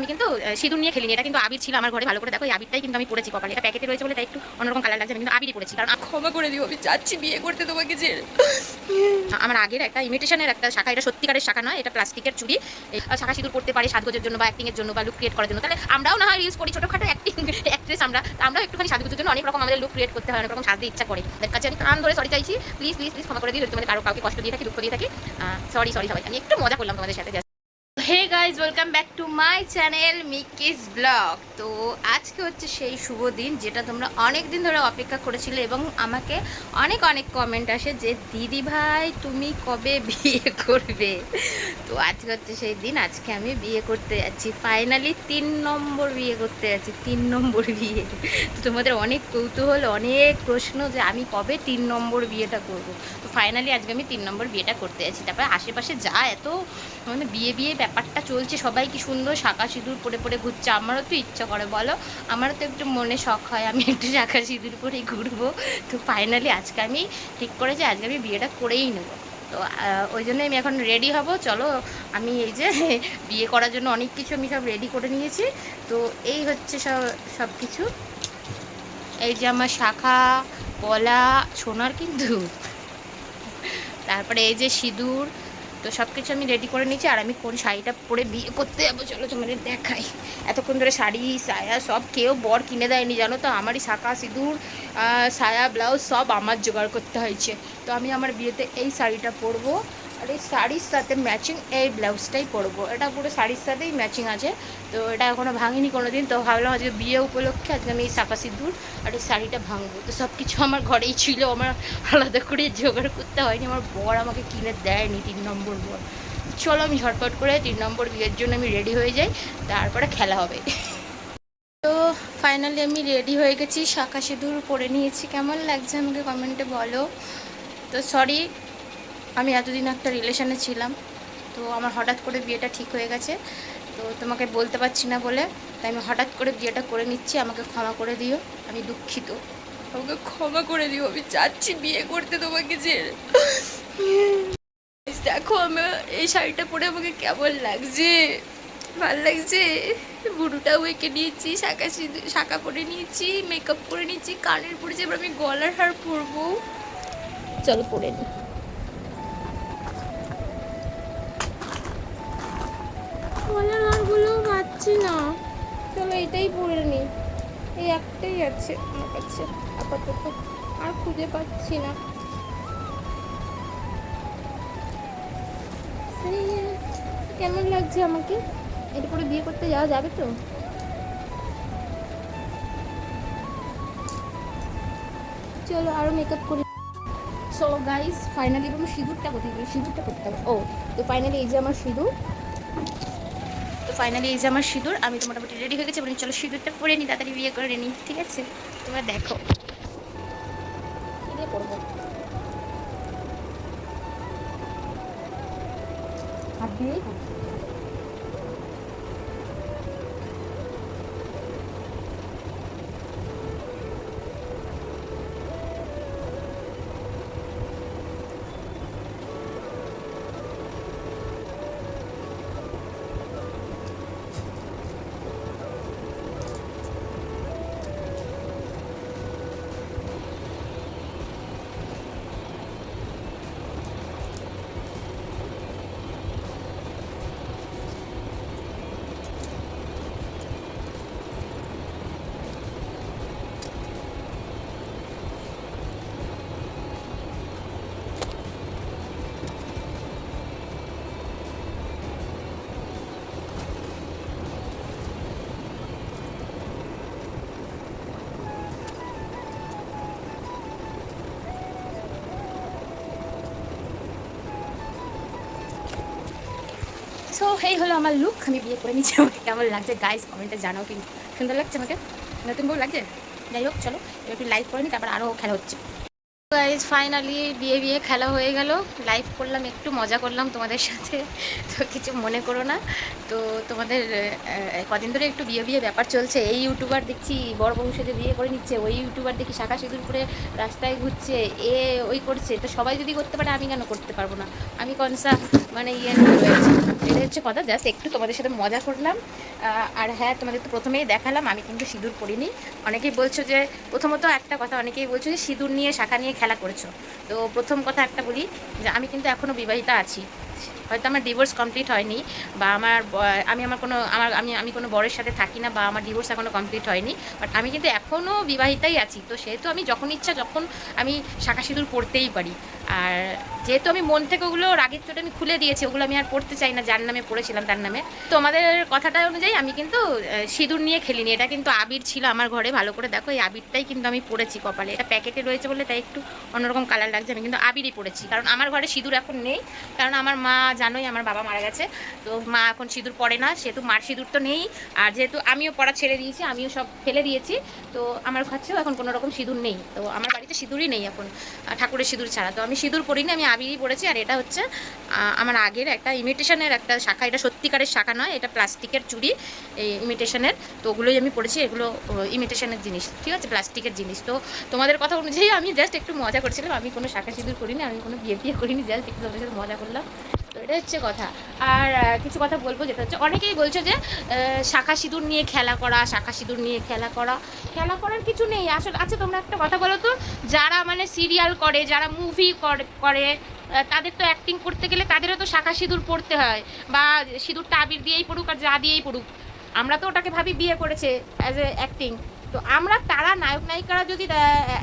আমি কিন্তু সিঁদুর নিয়ে খেলিনি। এটা কিন্তু আবির ছিল আমার ঘরে ভালো করে দেখো এই আবিরটাই কিন্তু আমি পড়েছি কপালে। এটা প্যাকেটে রয়েছে বলে তাই একটু অন্যরকম কালার লাগছে আমি কিন্তু আবিরই পড়েছি। কারণ ক্ষমা করে দিও আমি যাচ্ছি বিয়ে করতে তোমাকে ছেড়ে আমার আগের একটা ইমিটেশনের একটা শাখা এটা সত্যিকারের শাখা নয় এটা প্লাস্টিকের চুড়ি শাখা সিঁদুর পড়তে পারে সাজগোজের জন্য বা অ্যাক্টিংয়ের জন্য বা লুক ক্রিয়েট করার জন্য। তাহলে আমরাও না হয় ইউজ করি ছোটোখাটো অ্যাক্টিং অ্যাক্ট্রেস আমরা। আমরাও একটুখানি সাজগোজের জন্য অনেক রকম আমাদের লুক ক্রিয়েট করতে হয় অনেক রকম সাজতে ইচ্ছা করে। তাদের কাছে আমি কান ধরে সরি চাইছি। প্লিজ প্লিজ প্লিজ ক্ষমা করে দিই যদি তোমাদের কারও কাউকে কষ্ট দিয়ে থাকি দুঃখ দিয়ে থাকি। সরি সরি সবাই আমি একটু মজা করলাম তোমাদের সাথে guys welcome back to my channel Miki's blog তো আজকে হচ্ছে সেই শুভ দিন যেটা তোমরা অনেক দিন ধরে অপেক্ষা করেছিলে এবং আমাকে অনেক অনেক কমেন্ট আসে যে, দিদি ভাই, তুমি কবে বিয়ে করবে? তো আজকে হচ্ছে সেই দিন, আজকে আমি বিয়ে করতে যাচ্ছি। ফাইনালি তিন নম্বর বিয়ে করতে যাচ্ছি, তিন নম্বর বিয়ে। তো তোমাদের অনেক কৌতূহল, অনেক প্রশ্ন যে আমি কবে তিন নম্বর বিয়েটা করব। তো ফাইনালি আজকে আমি তিন নম্বর বিয়েটা করতে যাচ্ছি। তারপরে আশেপাশে যা এত মানে বিয়ে বিয়ে ব্যাপারটা চলছে, সবাই কি সুন্দর, শাঁখা সিঁদুর পরে পরে ঘুরছে, আমারও তো ইচ্ছা করে, বলো? আমারও তো একটু মনে শখ হয়, আমি একটু শাঁখা সিঁদুর পরেই ঘুরবো। তো ফাইনালি আজকে আমি ঠিক করেছি, আজকে আমি বিয়েটা করেই নেব। তো ওই জন্য আমি এখন রেডি হব। চলো, আমি এই যে বিয়ে করার জন্য অনেক কিছু আমি সব রেডি করে নিয়েছি। তো, এই হচ্ছে সব সব কিছু। এই যে আমার শাখা পলা সোনার কিন্তু। তারপরে এই যে সিঁদুর তো সব কিছু আমি রেডি করে নিয়েছি, আর আমি কোন শাড়িটা পরে বিয়ে করতে যাব, চলো তোমাদের দেখাই। এতক্ষণ ধরে শাড়ি, সায়া, সব কেউ বর কিনে দেয়নি, জানো তো? আমারই শাখা, সিঁদুর সায়া, ব্লাউজ সব আমার জোগাড় করতে হয়েছে। তো আমি আমার বিয়েতে এই শাড়িটা পরবো। আর এই শাড়ির সাথে ম্যাচিং এই ব্লাউজটাই পরবো। এটা পুরো শাড়ির সাথেই ম্যাচিং আছে। তো এটা এখনও ভাঙিনি কোনো দিন তো ভাবলাম আজকে বিয়ে উপলক্ষে আজকে আমি এই শাখা সিঁদুর আর এই শাড়িটা ভাঙবো। তো সব কিছু আমার ঘরেই ছিল। আমার আলাদা করে জোগাড় করতে হয়নি। আমার বর আমাকে কিনে দেয়নি তিন নম্বর বর। চলো আমি ঝটপট করে তিন নম্বর বিয়ের জন্য আমি রেডি হয়ে যাই। তারপরে খেলা হবে। তো ফাইনালি আমি রেডি হয়ে গেছি। শাখা সিঁদুর পরে নিয়েছি। কেমন লাগছে আমাকে কমেন্টে বলো। তো সরি আমি এতদিন একটা রিলেশনে ছিলাম, তো আমার হঠাৎ করে বিয়েটা ঠিক হয়ে গেছে, তো তোমাকে বলতে পারছি না বলে, তাই আমি হঠাৎ করে বিয়েটা করে নিচ্ছি, আমাকে ক্ষমা করে দিও, আমি দুঃখিত। আমাকে ক্ষমা করে দিও, আমি চাচ্ছি বিয়ে করতে তোমাকে যে। দেখো আমি এই শাড়িটা পরে আমাকে কেমন লাগছে? ভালো লাগছে? বুড়োটাও এঁকে নিয়েছি সিঁদুর, শাঁখা পরে নিয়েছি মেকআপ করে নিয়েছি, কানের পরেছি এবার আমি গলার হার পরবো। চলো পরে নি। গলার হারগুলো পাচ্ছি না। চলো এটাই পরে নি। এই একটাই আছে আমার কাছে, আপাতত। আর খুঁজে পাচ্ছি না। কেমন লাগছে আমাকে? এটা পরে বিয়ে করতে যাওয়া যাবে তো? চলো আরও মেকআপ করি। সো গাইস ফাইনালি আমি সিঁদুরটা কোথায় সিঁদুরটা করতে হবে ও, তো ফাইনালি এই যে আমার সিঁদুর। ফাইনালি এই যে আমার সিঁদুর, আমি তো মোটামুটি রেডি হয়ে গেছি বলি চলো সিঁদুরটা পরে নিই তাড়াতাড়ি বিয়ে করে নিই ঠিক আছে? তোমরা দেখো। আর দিয়ে এই হলো আমার লুক আমি বিয়ে করে নিচ্ছি আমাকে। কেমন লাগছে? গাইস কমেন্টে জানাও কিন্তু। সুন্দর লাগছে আমাকে? নতুন বউ লাগছে? যাই হোক, চলো একটু লাইক করে নিই তারপর আরও খেলা হচ্ছে। গাইজ ফাইনালি বিয়ে বিয়ে খেলা হয়ে গেল। লাইভ করলাম, একটু মজা করলাম তোমাদের সাথে। তো কিছু মনে করো না। তো তোমাদের কদিন ধরে একটু বিয়ে বিয়ে ব্যাপার চলছে। এই ইউটিউবার দেখছি, বড় বউ সাথে বিয়ে করে নিচ্ছে। ওই ইউটিউবার দেখি শাখা সিঁদুর করে রাস্তায় ঘুরছে। এ ওই করছে। তো সবাই যদি করতে পারে, আমি কেন করতে পারব না? আমি কনসা মানে ইয়ে রয়েছে। এটা হচ্ছে কথা জাস্ট একটু তোমাদের সাথে মজা করলাম। আর হ্যাঁ তোমাদের তো প্রথমেই দেখালাম। আমি কিন্তু সিঁদুর পরিনি। অনেকেই বলছো যে, প্রথমত একটা কথা, অনেকেই বলছো যে, সিঁদুর নিয়ে শাখা নিয়ে খেলা করেছ। তো প্রথম কথা একটা বলি যে আমি কিন্তু এখনও বিবাহিতা আছি। হয়তো আমার ডিভোর্স কমপ্লিট হয়নি বা আমার আমি আমার কোনো, আমার, আমি আমি কোনো বরের সাথে থাকি না বা আমার ডিভোর্স এখনও কমপ্লিট হয়নি। বাট আমি কিন্তু এখনও বিবাহিতাই আছি। তো সেহেতু আমি যখন ইচ্ছা, যখন আমি শাখা সিঁদুর পড়তেই পারি। আর যেহেতু আমি মন থেকে ওগুলো রাগের চোটে আমি খুলে দিয়েছি, ওগুলো আমি আর পড়তে চাই না, যার নামে পড়েছিলাম তার নামে। তো আমাদের কথাটা অনুযায়ী আমি কিন্তু সিঁদুর নিয়ে খেলিনি, এটা কিন্তু আবির ছিল আমার ঘরে, ভালো করে দেখো, এই আবিরটাই কিন্তু আমি পড়েছি কপালে। এটা প্যাকেটে রয়েছে বলে তাই একটু অন্যরকম কালার লাগছে, আমি কিন্তু আবিরই পড়েছি। কারণ আমার ঘরে সিঁদুর এখন নেই, কারণ আমার মা জানোই আমার বাবা মারা গেছে, তো মা এখন সিঁদুর পড়ে না, সেহেতু মার সিঁদুর তো নেই। আর যেহেতু আমিও পড়া ছেড়ে দিয়েছি, আমিও সব ফেলে দিয়েছি, তো আমার কাছেও এখন কোনো রকম সিঁদুর নেই। তো আমার বাড়িতে সিঁদুরই নেই এখন ঠাকুরের সিঁদুর ছাড়া। তো আমি সিঁদুর পরিনি, আমি আবিরই পরেছি আর এটা হচ্ছে আমার আগের একটা ইমিটেশনের একটা শাখা। এটা সত্যিকারের শাখা নয়, এটা প্লাস্টিকের চুড়ি, এই ইমিটেশনের তো ওগুলোই আমি পড়েছি, এগুলো ইমিটেশনের জিনিস। ঠিক আছে, প্লাস্টিকের জিনিস। তো তোমাদের কথা অনুযায়ী আমি জাস্ট একটু মজা করছিলাম। আমি কোনো শাখা সিঁদুর করিনি আমি কোনো বিয়ে বিয়ে করিনি জাস্ট একটু তোমাদের সাথে মজা করলাম। এটা হচ্ছে কথা। আর কিছু কথা বলব যেটা হচ্ছে অনেকেই বলছে যে শাখা সিঁদুর নিয়ে খেলা করা, শাখা সিঁদুর নিয়ে খেলা করা। খেলা করার কিছু নেই। আসলে আচ্ছা তোমরা একটা কথা বলো তো, যারা মানে সিরিয়াল করে, যারা মুভি করে তাদের তো অ্যাক্টিং করতে গেলে তাদেরও তো শাখা সিঁদুর পড়তে হয় বা সিঁদুরটা আবির দিয়েই পড়ুক আর যা দিয়েই পড়ুক। আমরা তো ওটাকে ভাবি বিয়ে করেছে অ্যাজ এ অ্যাক্টিং তো আমরা তারা নায়ক নায়িকারা যদি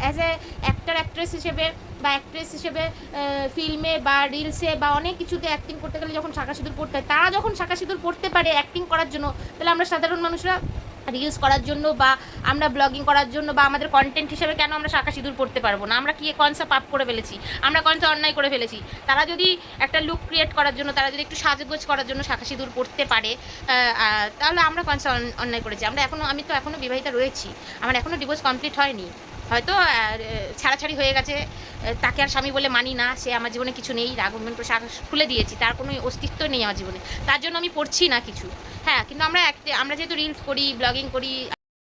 অ্যাজ এ অ্যাক্টার অ্যাক্ট্রেস হিসেবে বা অ্যাক্ট্রেস হিসেবে ফিল্মে বা রিলসে বা অনেক কিছুতে অ্যাক্টিং করতে গেলে যখন শাঁখা সিঁদুর পড়তে হয়, তারা যখন শাঁখা সিঁদুর পড়তে পারে অ্যাক্টিং করার জন্য, তাহলে আমরা সাধারণ মানুষরা রিলস করার জন্য বা আমরা ব্লগিং করার জন্য বা আমাদের কন্টেন্ট হিসেবে কেন আমরা শাঁখা সিঁদুর পড়তে পারব না? আমরা কি কনসা পাপ করে ফেলেছি? আমরা কনসা অন্যায় করে ফেলেছি? তারা যদি একটা লুক ক্রিয়েট করার জন্য, তারা যদি একটু সাজগোজ করার জন্য শাঁখা সিঁদুর পড়তে পারে তাহলে আমরা কনসা অন্যায় করেছি। আমরা এখনও আমি তো এখনও বিবাহিতা রয়েছি। আমার এখনও ডিভোর্স কমপ্লিট হয়নি। হয়তো ছাড়াছাড়ি হয়ে গেছে। তাকে আর স্বামী বলে মানি না। সে আমার জীবনে কিছু নেই। রাঘবেন্দ্র শাখা খুলে দিয়েছি। তার কোনো অস্তিত্ব নেই আমার জীবনে। তার জন্য আমি পড়ছি না কিছু। হ্যাঁ কিন্তু আমরা আমরা যেহেতু রিলস করি ব্লগিং করি,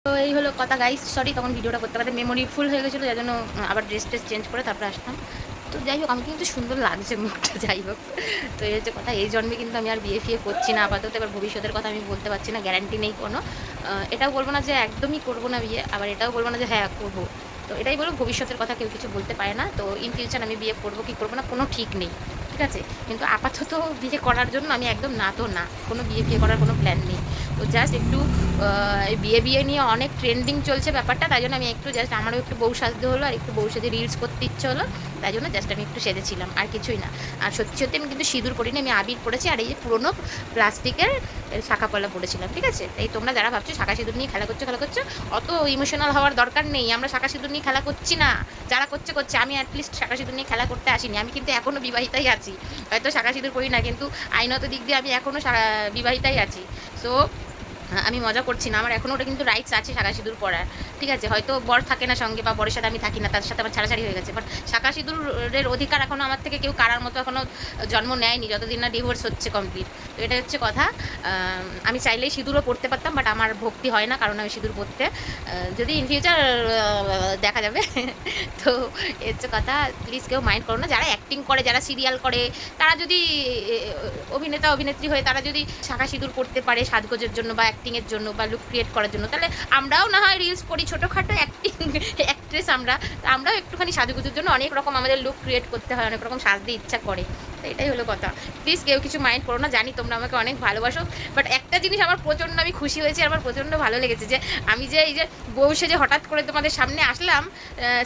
তো এই হলো কথা গাইস সরি তখন ভিডিওটা করতে করতে মেমোরি ফুল হয়ে গেছিল, যার জন্য আবার ড্রেস ট্রেস চেঞ্জ করে তারপরে আসতাম তো যাই হোক আমি কিন্তু সুন্দর লাগছে মুখটা, যাই হোক। তো এই হচ্ছে কথা, এই জন্মে কিন্তু আমি আর বিয়ে ফিয়ে করছি না। আপাতত এবার ভবিষ্যতের কথা আমি বলতে পারছি না গ্যারান্টি নেই কোনো। এটাও বলব না যে একদমই করব না বিয়ে, আবার এটাও বলব না যে হ্যাঁ করব। তো এটাই বলব ভবিষ্যতের কথা কেউ কিছু বলতে পারে না। তো ইন ফিউচার আমি বিয়ে করব, কি করব না, কোনো ঠিক নেই, ঠিক আছে? কিন্তু আপাতত বিয়ে করার জন্য আমি একদম না তো না, কোনো বিয়ে বিয়ে করার কোনো প্ল্যান নেই। তো জাস্ট একটু বিয়ে বিয়ে নিয়ে অনেক ট্রেন্ডিং চলছে ব্যাপারটা, তাই জন্য আমি একটু জাস্ট আমারও একটু বউ সাজতে হলো, আর একটু বউ সাজে রিলস করতে ইচ্ছে হলো, তাই জন্য জাস্ট আমি একটু সেজেছিলাম, আর কিছুই না। আর সত্যি সত্যি আমি কিন্তু সিঁদুর করিনি আমি আবির পড়েছি আর এই যে পুরোনো প্লাস্টিকের শাখা পলা পড়েছিলাম, ঠিক আছে? তাই তোমরা যারা ভাবছ শাখা সিঁদুর নিয়ে খেলা করছ খেলা করছ, অত ইমোশনাল হওয়ার দরকার নেই। আমরা শাখা সিঁদুর নিয়ে খেলা করছি না। যারা করছে করছে। আমি অ্যাটলিস্ট শাখা সিঁদুর নিয়ে খেলা করতে আসিনি। আমি কিন্তু এখনও বিবাহিতাই আছি। হয়তো শাখা সিঁদুর করি না, কিন্তু আইনত দিক দিয়ে আমি এখনও বিবাহিতাই আছি। সো আমি মজা করছি না। আমার এখনও ওটা কিন্তু রাইটস আছে শাখা সিঁদুর পরার ঠিক আছে, হয়তো বর থাকে না সঙ্গে বা বরের সাথে আমি থাকি না, তার সাথে আমার ছাড়াছাড়ি হয়ে গেছে। বাট শাখা সিঁদুরের অধিকার এখনও আমার থেকে কেউ কারার মতো এখনও জন্ম নেয়নি। যতদিন না ডিভোর্স হচ্ছে কমপ্লিট তো এটা হচ্ছে কথা। আমি চাইলেই সিঁদুরও পড়তে পারতাম বাট আমার ভক্তি হয় না কারণ আমি সিঁদুর পড়তে। যদি ইন ফিউচার দেখা যাবে। তো হচ্ছে কথা। প্লিজ কেউ মাইন্ড করো না। যারা অ্যাক্টিং করে, যারা সিরিয়াল করে, তারা যদি অভিনেতা, অভিনেত্রী হয়ে তারা যদি শাখা সিঁদুর পড়তে পারে সাজগোজের জন্য বা অ্যাক্টিংয়ের জন্য বা লুক ক্রিয়েট করার জন্য। তাহলে আমরাও না হয় রিলস করি, ছোটোখাটো অ্যাক্টিং অ্যাক্ট্রেস আমরা। আমরাও একটুখানি সাজুগুজুর জন্য অনেক রকম আমাদের লুক ক্রিয়েট করতে হয়, অনেক রকম সাজতে ইচ্ছা করে। এটাই হলো কথা। প্লিজ কেউ কিছু মাইন্ড করো না, জানি তোমরা আমাকে অনেক ভালোবাসো বাট একটা জিনিস আমার প্রচণ্ড আমি খুশি হয়েছি, আমার প্রচণ্ড ভালো লেগেছে যে, আমি যে এই যে বউ সেজে হঠাৎ করে তোমাদের সামনে আসলাম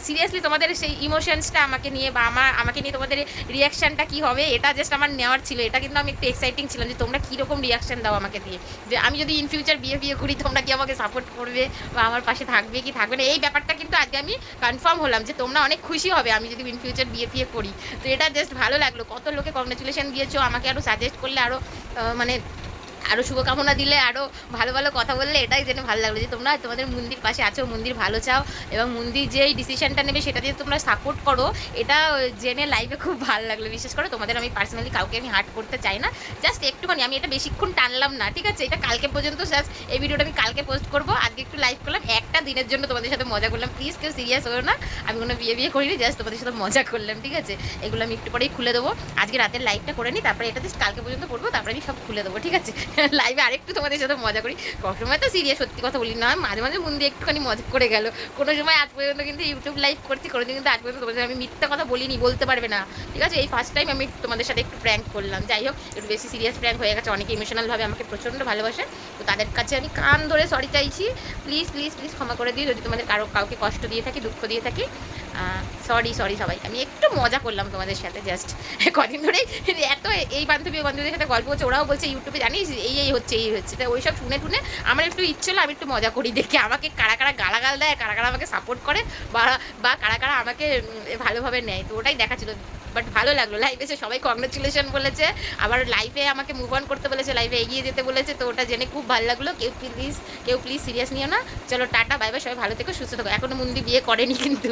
সিরিয়াসলি তোমাদের সেই ইমোশনসটা আমাকে নিয়ে বা আমার, আমাকে নিয়ে তোমাদের রিয়াকশানটা কী হবে, এটা জাস্ট আমার নেওয়ার ছিল। এটা কিন্তু আমি একটু এক্সাইটিং ছিলাম যে, তোমরা কীরকম রিয়াকশান দাও আমাকে দিয়ে? যে আমি যদি ইন ফিউচার বিয়ে বিয়ে করি, তোমরা কি আমাকে সাপোর্ট করবে বা আমার পাশে থাকবে কি থাকবে না? এই ব্যাপারটা কিন্তু আজকে আমি কনফার্ম হলাম যে, তোমরা অনেক খুশি হবে আমি যদি ইন ফিউচার বিয়ে ফিয়ে করি। তো এটা জাস্ট ভালো লাগল, কত লোকে কংগ্রেচুলেশন দিয়েছ আমাকে আরও সাজেস্ট করলে আরও মানে আরও শুভকামনা দিলে আরও ভালো ভালো কথা বললে, এটাই জেনে ভালো লাগল যে তোমরা তোমাদের মন্দির পাশে আছো, মন্দির ভালো চাও এবং মন্দির যেই ডিসিশনটা নেবে সেটা দিয়ে তোমরা সাপোর্ট করো। এটা জেনে লাইভে খুব ভালো লাগল। বিশেষ করে তোমাদের আমি পার্সোনালি কাউকে আমি হার্ট করতে চাই না। জাস্ট একটুখানি, আমি এটা বেশিক্ষণ টানলাম না, ঠিক আছে? এটা কালকে পর্যন্ত জাস্ট এই ভিডিওটা আমি কালকে পোস্ট করব। আজকে একটু লাইভ করলাম। একটা দিনের জন্য তোমাদের সাথে মজা করলাম। প্লিজ কেউ সিরিয়াস হয়েও না। আমি কোনো বিয়ে বিয়ে করিনি জাস্ট তোমাদের সাথে মজা করলাম, ঠিক আছে? এগুলো আমি একটু পরেই খুলে দেবো। আজকে রাতের লাইভটা করে নিই, তারপরে এটা জাস্ট কালকে পর্যন্ত করব, তারপরে আমি সব খুলে দেবো, ঠিক আছে? লাইভে আরেকটু তোমাদের সাথে মজা করি। সবসময় তো সিরিয়াস সত্যি কথা বলি না। মাঝে মাঝে মন দিয়ে একটুখানি মজা করে গেল। কোনো সময় আজ পর্যন্ত কিন্তু ইউটিউব লাইভ করছি, কোনোদিন কিন্তু আজ পর্যন্ত তোমাদের আমি মিথ্যা কথা বলিনি, বলতে পারবে না। ঠিক আছে? এই ফার্স্ট টাইম আমি তোমাদের সাথে একটু প্র্যাঙ্ক করলাম। যাই হোক, একটু বেশি সিরিয়াস প্র্যাঙ্ক হয়ে গেছে। অনেকে ইমোশনালভাবে আমাকে প্রচণ্ড ভালোবাসে। তো তাদের কাছে আমি কান ধরে সরি চাইছি। প্লিজ প্লিজ প্লিজ ক্ষমা করে দিই যদি তোমাদের কারও কাউকে কষ্ট দিয়ে থাকি, দুঃখ দিয়ে থাকি সরি সরি সবাই। আমি একটু মজা করলাম তোমাদের সাথে জাস্ট কদিন ধরে এত এই বান্ধবী বান্ধবীদের সাথে গল্প হচ্ছে, ওরাও বলছে ইউটিউবে জানিস, এই এই হচ্ছে এই হচ্ছে। তাই ওইসব শুনে টুনে আমার একটু ইচ্ছে হলো, আমি একটু মজা করি দেখি। আমাকে কারা কারা গালাগাল দেয়, কারা কারা আমাকে সাপোর্ট করে, বা বা কারা কারা আমাকে ভালোভাবে নেয়। তো ওটাই দেখাচ্ছিল ছিল। বাট ভালো লাগল। লাইভে এসে সবাই কংগ্রেচুলেশন বলেছে। আবার লাইফে আমাকে মুভ অন করতে বলেছে লাইফে এগিয়ে যেতে বলেছে। তো ওটা জেনে খুব ভালো লাগল। কেউ প্লিজ কেউ প্লিজ সিরিয়াস নিও না। চলো টাটা বাই বাই সবাই ভালো থেকো, সুস্থ থাকো। এখনও মুন্দি বিয়ে করেনি কিন্তু।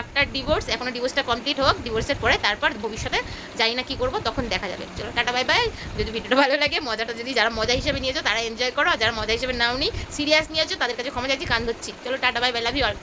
আফটার ডিভোর্স এখনও ডিভোর্সটা কমপ্লিট হোক ডিভোর্সের পরে তারপর ভবিষ্যতে জানি না কি করব, তখন দেখা যাবে। চলো টাটা বাই বাই যদি ভিডিওটা ভালো লাগে, মজাটা যদি যারা মজা হিসেবে নিয়েছো, তারা এনজয় করো। যারা মজা হিসেবে নাও নি সিরিয়াস নিয়েছো, তাদের কাছে ক্ষমা চাইছি, কান ধরছি। চলো tata bye bye love you all